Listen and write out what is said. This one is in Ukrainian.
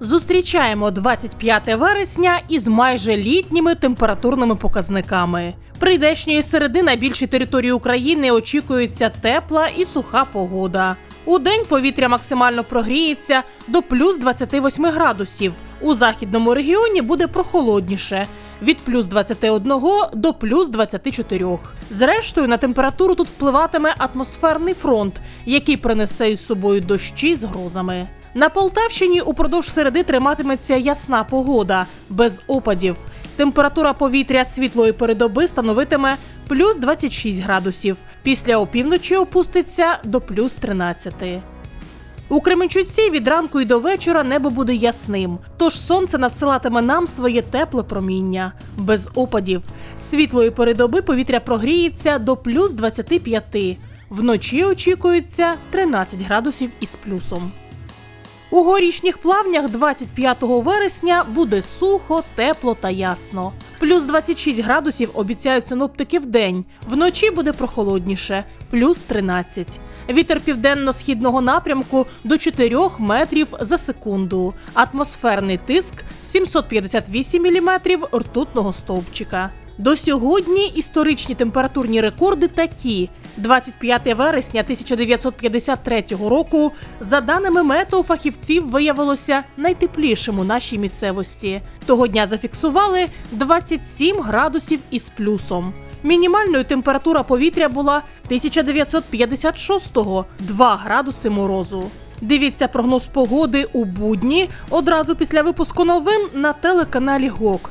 Зустрічаємо 25 вересня із майже літніми температурними показниками. Прийдешньої середи на більшій території України очікується тепла і суха погода. У день повітря максимально прогріється до плюс 28 градусів. У західному регіоні буде прохолодніше від плюс 21 до плюс 24. Зрештою, на температуру тут впливатиме атмосферний фронт, який принесе із собою дощі з грозами. На Полтавщині упродовж середи триматиметься ясна погода, без опадів. Температура повітря світлої передоби становитиме плюс 26 градусів. Після опівночі опуститься до плюс 13. У Кременчуці від ранку і до вечора небо буде ясним, тож сонце надсилатиме нам своє тепле проміння без опадів. Світлої передоби повітря прогріється до плюс 25. Вночі очікується 13 градусів із плюсом. У горішніх плавнях 25 вересня буде сухо, тепло та ясно. Плюс 26 градусів обіцяють синоптики в день. Вночі буде прохолодніше, плюс 13. Вітер південно-східного напрямку до 4 метрів за секунду. Атмосферний тиск 758 міліметрів ртутного стовпчика. До сьогодні історичні температурні рекорди такі: 25 вересня 1953 року, за даними метеофахівців, виявилося найтеплішим у нашій місцевості. Того дня зафіксували 27 градусів із плюсом. Мінімальною температура повітря була 1956-го – 2 градуси морозу. Дивіться прогноз погоди у будні одразу після випуску новин на телеканалі ГОК.